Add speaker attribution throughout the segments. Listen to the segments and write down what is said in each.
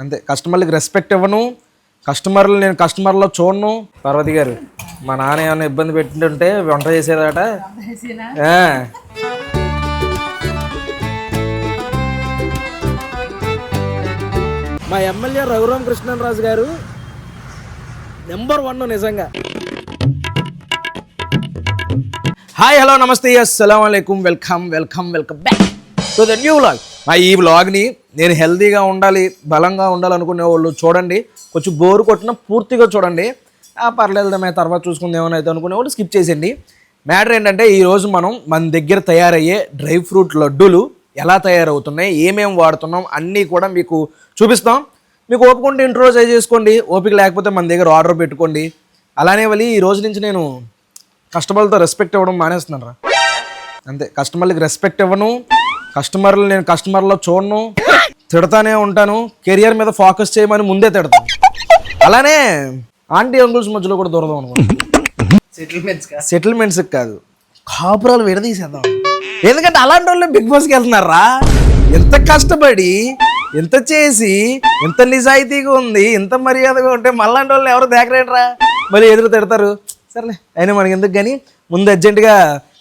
Speaker 1: అంతే. కస్టమర్లకి రెస్పెక్ట్ ఇవ్వను. కస్టమర్లు నేను కస్టమర్లో చూడను. పార్వతి గారు మా నాన్న ఏమైనా ఇబ్బంది పెట్టింటుంటే వంట చేసేదట. ఆ. మా MLA Raghurama Krishnaraju garu number one నిజంగా. హాయ్ హలో నమస్తే అస్సలం welcome welcome welcome back to the new vlog మా ఈ వ్లాగ్ని నేను హెల్తీగా ఉండాలి బలంగా ఉండాలనుకునే వాళ్ళు చూడండి. కొంచెం బోరు కొట్టిన పూర్తిగా చూడండి. పర్లేదు మేము తర్వాత చూసుకుంది ఏమైనా అయితే అనుకునే వాళ్ళు స్కిప్ చేసేయండి. మ్యాటర్ ఏంటంటే ఈరోజు మనం మన దగ్గర తయారయ్యే డ్రై ఫ్రూట్ లడ్డూలు ఎలా తయారవుతున్నాయి ఏమేమి వాడుతున్నాం అన్నీ కూడా మీకు చూపిస్తాం. మీకు ఓపిక ఉంటే ఇంట్రోజ్ చేసుకోండి. ఓపిక లేకపోతే మన దగ్గర ఆర్డర్ పెట్టుకోండి. అలానే వాళ్ళు ఈ రోజు నుంచి నేను కస్టమర్లతో రెస్పెక్ట్ ఇవ్వడం మానేస్తున్నాను రా అంతే కస్టమర్లకి రెస్పెక్ట్ ఇవ్వను. కస్టమర్లు నేను కస్టమర్లో చూడను తిడతానే ఉంటాను కెరియర్ మీద ఫోకస్ చేయమని ముందే తిడతాను. అలానే ఆంటీ అంకుల్స్ మధ్యలో కూడా దూరదాం అనుకుంటున్నాను
Speaker 2: సెటిల్మెంట్స్
Speaker 1: కాదు కాపురాలు విడదీసేద్దాం. ఎందుకంటే అలాంటి వాళ్ళు బిగ్ బాస్కి వెళ్తున్నారా? ఎంత కష్టపడి ఎంత చేసి ఎంత నిజాయితీగా ఉంది ఎంత మర్యాదగా ఉంటే మళ్ళాంటి వాళ్ళు ఎవరు దేకరేటరా? మరి ఎదురు తిడతారు. సర్లే అయినా మనకి ఎందుకు కానీ ముందు అర్జెంటుగా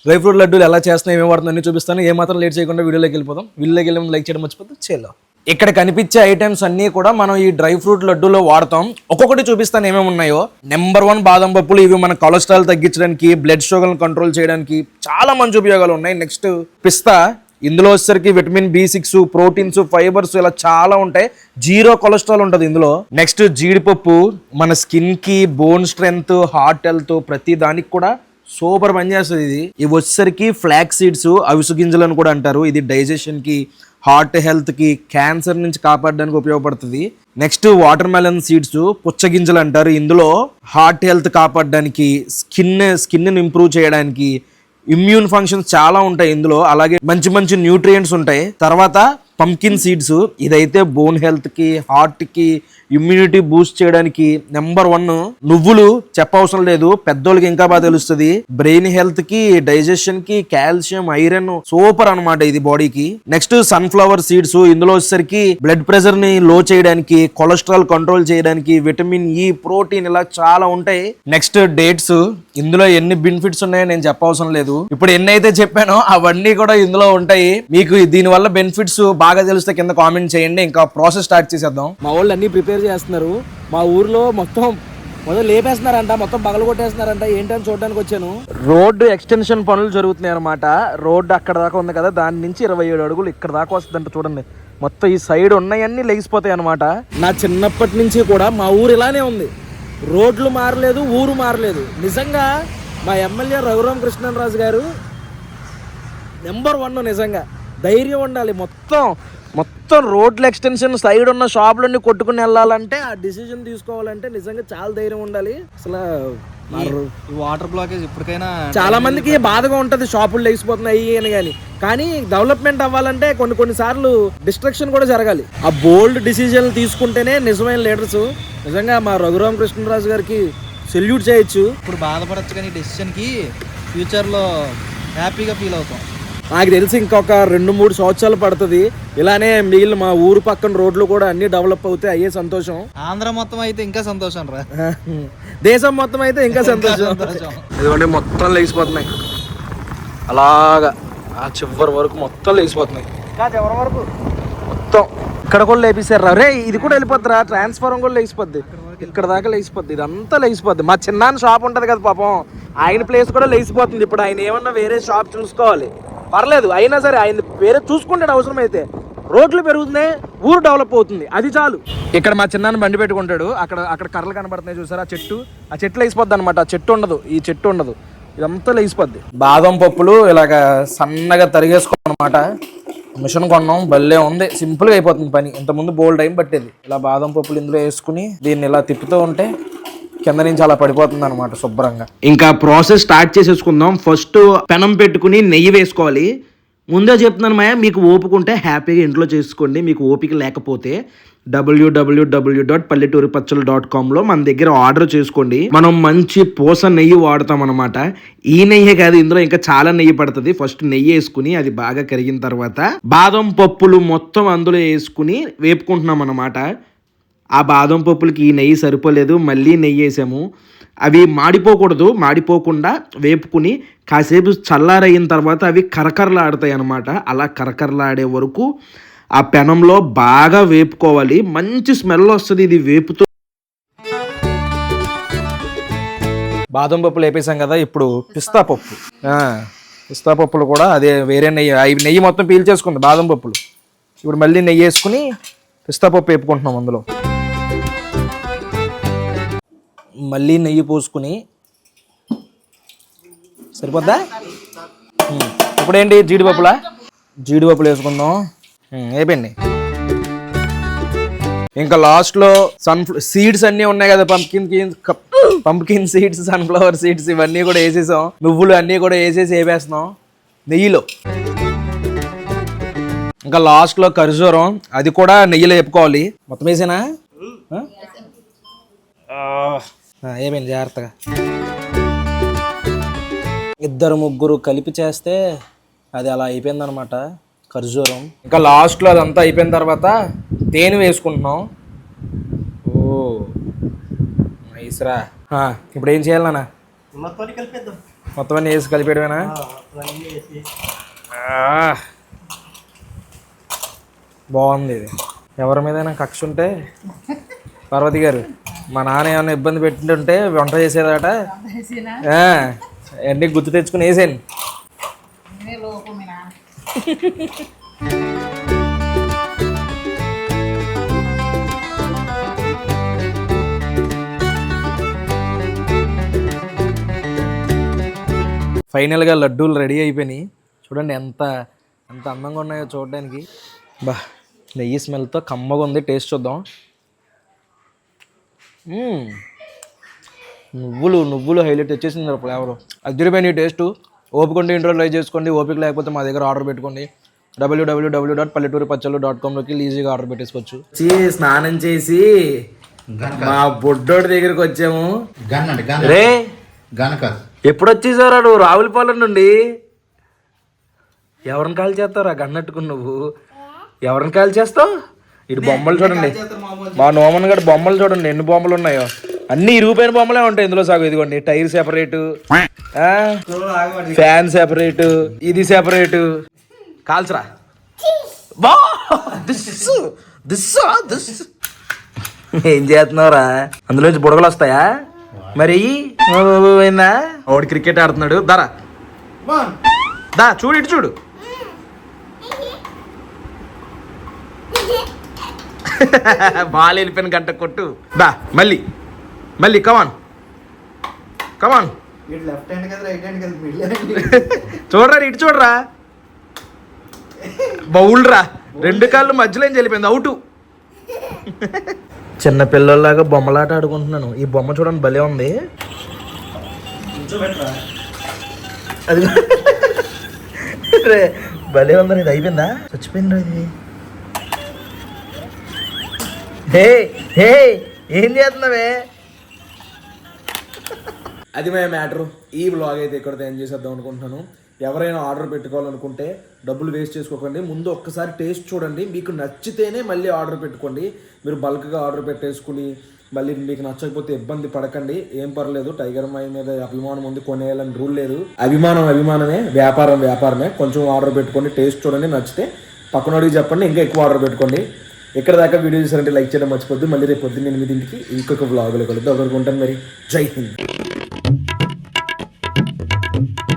Speaker 1: డ్రై ఫ్రూట్ లడ్డూలు ఎలా చేస్తున్నాయి ఏమేమి వాడుతుంది అన్ని చూపిస్తాను. ఏ మాత్రం లేట్ చేయకుండా వీడియోలోకి వెళ్ళిపోదాం. వీడియోలోకి వెళ్ళి లైక్ చేయడం మర్చిపోతే చేలో ఇక్కడ కనిపించే ఐటమ్స్ అన్నీ కూడా మనం ఈ డ్రై ఫ్రూట్ లడ్డూలో వాడతాం. ఒక్కొక్కటి చూపిస్తాను ఏమేమి ఉన్నాయో. నెంబర్ వన్ బాదం పప్పులు ఇవి మన కొలెస్ట్రాల్ తగ్గించడానికి బ్లడ్ షుగర్ని కంట్రోల్ చేయడానికి చాలా మంచి ఉపయోగాలు ఉన్నాయి. నెక్స్ట్ పిస్తా. ఇందులో వచ్చేసరికి vitamin B six proteins fibres ఇలా చాలా ఉంటాయి. జీరో కొలెస్ట్రాల్ ఉంటుంది ఇందులో. నెక్స్ట్ జీడిపప్పు. మన స్కిన్కి బోన్ స్ట్రెంగ్త్ హార్ట్ హెల్త్ ప్రతి దానికి కూడా సూపర్ పనిచేస్తుంది ఇది. ఇవి వచ్చేసరికి ఫ్లాక్ సీడ్స్ అవిసు గింజలు అని కూడా అంటారు. ఇది డైజెషన్కి హార్ట్ హెల్త్కి క్యాన్సర్ నుంచి కాపాడడానికి ఉపయోగపడుతుంది. నెక్స్ట్ వాటర్ మెలన్ సీడ్స్ పుచ్చగింజలు అంటారు. ఇందులో హార్ట్ హెల్త్ కాపాడడానికి స్కిన్ స్కిన్ని ఇంప్రూవ్ చేయడానికి ఇమ్యూన్ ఫంక్షన్స్ చాలా ఉంటాయి ఇందులో. అలాగే మంచి మంచి న్యూట్రియంట్స్ ఉంటాయి. తర్వాత పంకిన్ సీడ్స్ ఇదైతే బోన్ హెల్త్కి హార్ట్కి ఇమ్యూనిటీ బూస్ట్ చేయడానికి నెంబర్ వన్ నువ్వులు చెప్పవసరం లేదు. పెద్దోళ్ళకి ఇంకా బాగా తెలుస్తుంది. బ్రెయిన్ హెల్త్కి డైజెషన్కి కాల్షియం ఐరన్ సూపర్ అన్నమాట ఇది బాడీకి నెక్స్ట్ సన్ఫ్లవర్ సీడ్స్ ఇందులో వచ్చేసరికి బ్లడ్ ప్రెషర్ని లో చేయడానికి కొలెస్ట్రాల్ కంట్రోల్ చేయడానికి విటమిన్ ఈ ప్రోటీన్ ఇలా చాలా ఉంటాయి. నెక్స్ట్ డేట్స్ ఇందులో ఎన్ని బెనిఫిట్స్ ఉన్నాయో నేను చెప్పవసరం లేదు. ఇప్పుడు ఎన్ని అయితే చెప్పానో అవన్నీ కూడా ఇందులో ఉంటాయి. మీకు దీని వల్ల బెనిఫిట్స్ బాగా తెలిస్తే కింద కామెంట్ చేయండి. ఇంకా ప్రాసెస్ స్టార్ట్ చేసేద్దాం. మా వాళ్ళు అన్ని ప్రిపేర్ చేస్తున్నారు. మా ఊర్లో మొత్తం మొదలు లేపేస్తున్నారంట మొత్తం పగల కొట్టేస్తున్నారంట. ఏంటని చూడడానికి వచ్చాను. రోడ్డు ఎక్స్టెన్షన్ పనులు జరుగుతున్నాయి అనమాట రోడ్డు అక్కడ దాకా ఉంది కదా దాని నుంచి ఇరవై ఏడు అడుగులు ఇక్కడ దాకా వస్తుందంట చూడండి. మొత్తం ఈ సైడ్ ఉన్నాయన్నీ లెగిసిపోతాయి అనమాట నా చిన్నప్పటి నుంచి కూడా మా ఊరు ఇలానే ఉంది. రోడ్లు మారలేదు ఊరు మారలేదు. నిజంగా మా ఎమ్మెల్యే రఘురామ కృష్ణరాజు గారు నెంబర్ వన్ నిజంగా. ధైర్యం ఉండాలి. మొత్తం మొత్తం రోడ్ల ఎక్స్టెన్షన్ సైడ్ ఉన్న షాపులన్నీ కొట్టుకుని వెళ్ళాలంటే ఆ డిసిజన్ తీసుకోవాలంటే నిజంగా చాలా ధైర్యం ఉండాలి. అసలు
Speaker 2: వాటర్ బ్లాకేజ్ ఇప్పటికైనా
Speaker 1: చాలా మందికి బాధగా ఉంటది షాపులు లేచిపోతున్నాయి అని కానీ. కానీ డెవలప్మెంట్ అవ్వాలంటే కొన్ని కొన్ని సార్లు డిస్ట్రక్షన్ కూడా జరగాలి. ఆ బోల్డ్ డిసిజన్లు తీసుకుంటేనే నిజమైన లీడర్స్ నిజంగా మా రఘురామ కృష్ణరాజు గారికి సెల్యూట్ చేయొచ్చు.
Speaker 2: ఇప్పుడు బాధపడచ్చు కానీ డెసిషన్కి ఫ్యూచర్లో హ్యాపీగా ఫీల్ అవుతాం.
Speaker 1: నాకు తెలిసి ఇంకొక రెండు మూడు సంవత్సరాలు పడుతుంది. ఇలానే మిగిలిన మా ఊరు పక్కన రోడ్లు కూడా అన్ని డెవలప్ అవుతాయి. అయ్యే సంతోషం.
Speaker 2: ఆంధ్ర మొత్తం అయితే ఇంకా సంతోషం రా.
Speaker 1: దేశం మొత్తం అయితే ఇంకా సంతోషం. ఇదిగోండి మొత్తం లేచిపోతున్నాయి. అలాగా. ఆ చివరి వరకు మొత్తం లేచిపోతున్నాయి. చివరి వరకు? మొత్తం. ఇక్కడ కూడా లేపిస్తారు రే. ఇది కూడా వెళ్ళిపోద్దిరా. ట్రాన్స్ఫారం కూడా లేచిపోద్ది. ఇక్కడ దాకా లేచిపోద్ది. ఇదంతా లేచిపోద్ది. మా చిన్న షాప్ ఉంటది కదా పాపం. ఆయన ప్లేస్ కూడా లేచిపోతుంది. ఇప్పుడు ఆయన ఏమన్నా వేరే షాప్ చూసుకోవాలి. పర్లేదు అయినా సరే ఆయన వేరే చూసుకుంటాడు అవసరం అయితే రోడ్లు పెరుగుతున్నాయి ఊరు డెవలప్ అవుతుంది అది చాలు. ఇక్కడ మా చిన్నాన్న బండి పెట్టుకుంటాడు అక్కడ అక్కడ కర్రలు కనబడుతున్నాయి చూసారా ఆ చెట్టు? ఆ చెట్లు లేసిపోద్ది అనమాట ఆ చెట్టు ఉండదు ఈ చెట్టు ఉండదు. ఇదంతా లేచిపోద్ది. బాదం పప్పులు ఇలాగ సన్నగా తరిగేసుకోనమాట మిషన్ కొన్నాం భలే ఉంది. సింపుల్గా అయిపోతుంది పని. ఇంతకుముందు బోల్డ్ టైం పట్టేది. ఇలా బాదం పప్పులు ఇందులో వేసుకుని దీన్ని ఇలా తిప్పుతూ ఉంటే కింద నుంచి అలా పడిపోతుంది అనమాట శుభ్రంగా. ఇంకా ప్రాసెస్ స్టార్ట్ చేసేసుకుందాం. ఫస్ట్ పెనం పెట్టుకుని నెయ్యి వేసుకోవాలి. ముందే చెప్తున్నాను మాయ మీకు ఓపుకుంటే హ్యాపీగా ఇంట్లో చేసుకోండి. మీకు ఓపిక లేకపోతే డబ్ల్యూడబ్ల్యూడబ్ల్యూ డాట్ పల్లెటూరి పచ్చలు డాట్ కామ్లో మన దగ్గర ఆర్డర్ చేసుకోండి. మనం మంచి పూస నెయ్యి వాడతాం అనమాట ఈ నెయ్యి కాదు ఇందులో ఇంకా చాలా నెయ్యి పడుతుంది. ఫస్ట్ నెయ్యి వేసుకుని అది బాగా కరిగిన తర్వాత బాదం పప్పులు మొత్తం అందులో వేసుకుని వేపుకుంటున్నాం అనమాట ఆ బాదం పప్పులకి ఈ నెయ్యి సరిపోలేదు మళ్ళీ నెయ్యి వేసాము. అవి మాడిపోకూడదు మాడిపోకుండా వేపుకుని కాసేపు చల్లారయిన తర్వాత అవి కరకరలాడతాయి అన్నమాట. అలా కరకరలాడే వరకు ఆ పెనంలో బాగా వేపుకోవాలి. మంచి స్మెల్ వస్తుంది ఇది వేపుతో. బాదం పప్పులు వేపేసాం కదా ఇప్పుడు పిస్తా పప్పు. పిస్తా పప్పులు కూడా అదే వేరే నెయ్యి. అవి నెయ్యి మొత్తం పీల్చేసుకుంది బాదం పప్పులు. ఇప్పుడు మళ్ళీ నెయ్యి వేసుకుని పిస్తా పప్పు వేపుకుంటున్నాం అందులో. మళ్ళీ నెయ్యి పోసుకుని సరిపోద్దా. ఇప్పుడేంటి జీడిపప్పులా? జీడిపప్పులు వేసుకుందాం. అయిపోయింది. ఇంకా లాస్ట్లో సన్ సీడ్స్ అన్నీ ఉన్నాయి కదా pumpkin pumpkin seeds sunflower seeds ఇవన్నీ కూడా వేసేసాం. నువ్వులు అన్నీ కూడా వేసేసి వేపేస్తున్నాం. నెయ్యిలో. ఇంకా లాస్ట్లో ఖర్జూరం అది కూడా నెయ్యిలో వేపుకోవాలి. మొత్తం వేసేనా? ఏమైంది? జాగ్రత్తగా. ఇద్దరు ముగ్గురు కలిపి చేస్తే అది అలా అయిపోయిందనమాట ఖర్జూరం. ఇంకా లాస్ట్లో అదంతా అయిపోయిన తర్వాత తేనె వేసుకుంటున్నాం. ఓ నైస్రా ఇప్పుడు ఏం చేయాలి నాన్న?
Speaker 2: మొత్తాన్ని కలిపేద్దాం.
Speaker 1: మొత్తం అన్నీ వేసి కలిపేయడమేనా. బాగుంది ఇది. ఎవరి మీదైనా కక్ష ఉంటే పార్వతి గారు. మా నాన్న ఏమైనా ఇబ్బంది పెట్టింటుంటే వంట చేసేదట. అన్నీ గుర్తు తెచ్చుకుని వేసాను ఫైనల్గా లడ్డూలు రెడీ అయిపోయినాయి. చూడండి ఎంత ఎంత అందంగా ఉన్నాయో చూడడానికి. బా నెయ్యి స్మెల్తో కమ్మగా ఉంది. టేస్ట్ చూద్దాం. నువ్వులు నువ్వులు హైలైట్ వచ్చేసింది ఫ్లేవర్ అదిరిపోయినాయి టేస్ట్. ఓపిక ఉంటే ఇంట్లో ట్రై చేసుకోండి. ఓపిక లేకపోతే మా దగ్గర ఆర్డర్ పెట్టుకోండి. డబ్ల్యూడబ్ల్యూడబ్ల్యూ డాట్ పల్లెటూరు పచ్చళ్ళు డాట్ కామ్లోకి ఈజీగా ఆర్డర్ పెట్టేసుకోవచ్చు. స్నానం చేసి మా బొడ్డోడి దగ్గరికి వచ్చాము. రే! ఎప్పుడు వచ్చేసారా నువ్వు? రావులపాలెం నుండి. ఎవరిని కాల్ చేస్తావురా గన్నట్టుకుని నువ్వు. ఎవరిని కాల్ చేస్తావు? ఇటు బొమ్మలు చూడండి. మా నోమన్ గడ బొమ్మలు చూడండి ఎన్ని బొమ్మలు ఉన్నాయో. అన్ని ఇరిగిపోయిన బొమ్మలే ఉంటాయి ఇందులో సాగు. ఇదిగోండి టైర్ సెపరేటు ఫ్యాన్ సెపరేటు ఇది సెపరేటు కాల్చరా. దిస్సు ఏం చేస్తున్నావురా? అందులోంచి బుడగలు వస్తాయా? మరి? పోయిందా వాడు క్రికెట్ ఆడుతున్నాడు. దారా. దా చూడు ఇటు చూడు. బాల్ వెళ్ళిపోయిన గంట కొట్టు. దా మళ్ళీ. మళ్ళీ కమాన్ కమాన్ చూడరా ఇటు చూడరా. బౌల్ రా రెండు కాళ్ళు మధ్యలో ఏం వెళ్ళిపోయింది అవుటు చిన్న పిల్లల్లాగా బొమ్మలాట ఆడుకుంటున్నాను. ఈ బొమ్మ చూడండి భలే ఉంది. అది భలే ఉందని ఇది అయిపోయిందా? చచ్చిపోయిందా ఇది. హే హే ఏం చేస్తున్నావే? అది మా మ్యాటర్. ఈ బ్లాగ్ అయితే ఇక్కడ ఏం చేసేద్దాం అనుకుంటున్నాను. ఎవరైనా ఆర్డర్ పెట్టుకోవాలనుకుంటే డబ్బులు వేస్ట్ చేసుకోకండి. ముందు ఒక్కసారి టేస్ట్ చూడండి. మీకు నచ్చితేనే మళ్ళీ ఆర్డర్ పెట్టుకోండి. మీరు బల్క్గా ఆర్డర్ పెట్టేసుకుని మళ్ళీ మీకు నచ్చకపోతే ఇబ్బంది పడకండి. ఏం పర్లేదు. టైగర్ మై మీద అభిమానం ఉంది. కొనేయాలని రూల్ లేదు. అభిమానం అభిమానమే. వ్యాపారం వ్యాపారమే. కొంచెం ఆర్డర్ పెట్టుకోండి. టేస్ట్ చూడండి. నచ్చితే పక్కనోడికి చెప్పండి. ఇంకా ఎక్కువ ఆర్డర్ పెట్టుకోండి. ఎక్కడ దాకా వీడియో చూసారంటే లైక్ చేయడం మర్చిపోద్దు మళ్ళీ రేపు పొద్దున్న ఎనిమిదింటికి ఇంకొక బ్లాగులో కలుద్దాం. ఒకరికి ఉంటాను మరి. జై హింద్.